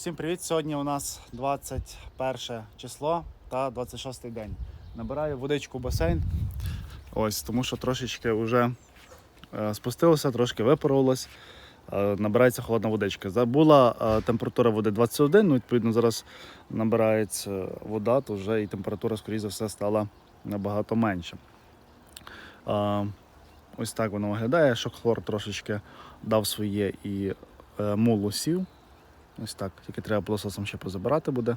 Всім привіт! Сьогодні у нас 21 число та 26 день. Набираю водичку в басейн. Ось, тому що трошечки вже е, спустилося, трошки випарувалось. Е, набирається холодна водичка. Забула е, температура води 21, ну відповідно зараз набирається вода, то вже і температура, скоріше за все, стала набагато менше. Е, Ось так воно виглядає, що хлор трошечки дав своє і е, мул сів. Ось так. Тільки треба пилососом ще позабирати буде.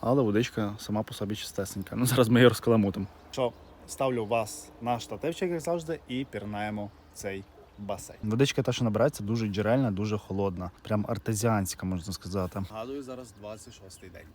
Але водичка сама по собі чистесенька. Ну, зараз ми її розкаламутимо. Що, ставлю вас на штативчик, як завжди, і пірнаємо цей басейн. Водичка та, що набирається, дуже джерельна, дуже холодна. Прям артезіанська, можна сказати. Гадую, зараз 26-й день.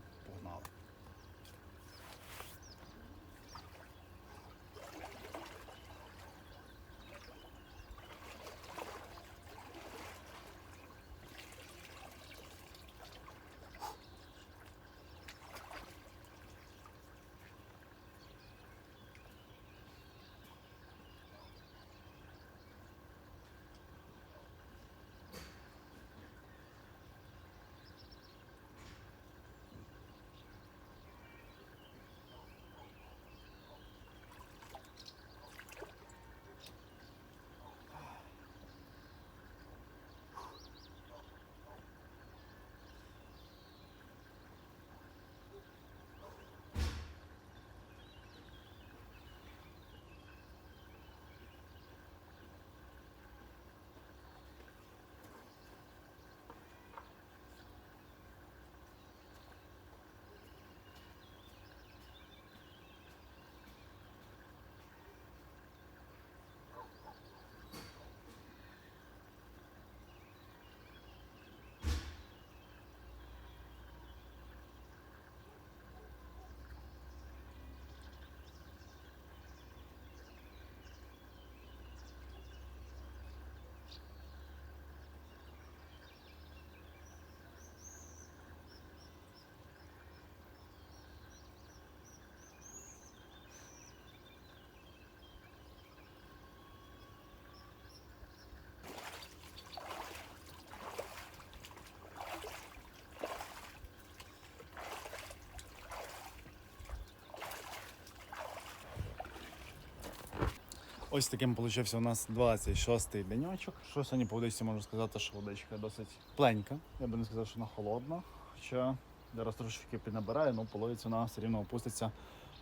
Ось таким вийшов у нас 26-й денечок. Що сьогодні по водичці можу сказати, що водичка досить пленька. Я би не сказав, що вона холодна. Хоча зараз трошечки піднабирає, але половиці вона все рівно опуститься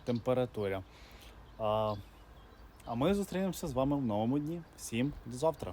температура. А, а ми зустрінемося з вами в новому дні. Всім до завтра.